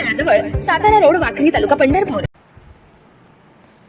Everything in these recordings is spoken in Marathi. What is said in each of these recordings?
तळाजवळ सातारा रोड वाखरी तालुका पंढरपूर.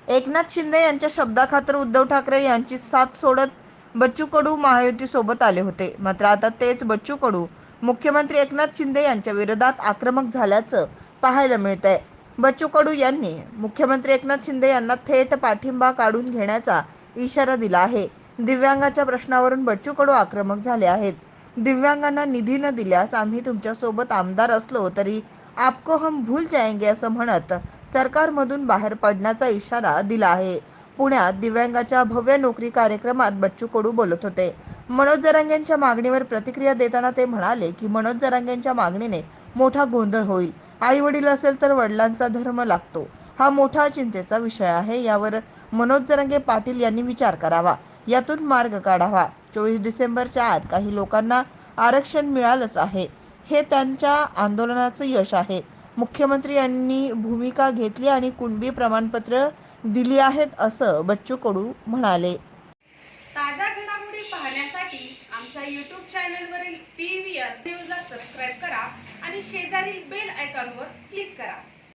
एकनाथ शिंदे यांच्या शब्दाखातर उद्धव ठाकरे यांची साथ सोडत बच्चू कडू महायुती सोबत आले होते. मात्र आता तेच बच्चू कडू मुख्यमंत्री एकनाथ शिंदे यांच्या विरोधात आक्रमक झाल्याचं पाहायला मिळत आहे बच्चू कडू यांनी मुख्यमंत्री एकनाथ शिंदे यांना थेट पाठिंबा काढून घेण्याचा इशारा दिला आहे. दिव्यांगाच्या प्रश्नावरून बच्चू कडू आक्रमक झाले आहेत. दिव्यांगांना निधी न दिल्यास आम्ही तुमच्यासोबत आमदार असलो तरी आपको हम भूल जाएंगे असं म्हणत सरकारमधून बाहेर पडण्याचा इशारा दिला आहे. पुण्यात दिव्यांगाच्या भव्य नोकरी कार्यक्रमात बच्चू कडू बोलत होते. मनोज जरांगेंच्या मागणीवर प्रतिक्रिया देताना ते म्हणाले की मनोज जरांगेंच्या मागणीने मोठा गोंधळ होईल. आई वडील असेल तर वडिलांचा धर्म लागतो. हा मोठा चिंतेचा विषय आहे. यावर मनोज जरांगे पाटील यांनी विचार करावा. यातून मार्ग काढावा. चोवीस डिसेंबरच्या आत काही लोकांना आरक्षण मिळालंच आहे. हे त्यांच्या आंदोलनाचं यश आहे. मुख्यमंत्री यांनी भूमिका घेतली आणि कुणबी प्रमाणपत्र दिली आहेत असं बच्चू कडू म्हणाले. ताज्या घडामोडी पाहण्यासाठी आमच्या यूट्यूब चॅनलवरील पी व्ही आर न्यूजला सबस्क्राईब करा आणि शेजारील बेल आयकॉनवर क्लिक करा.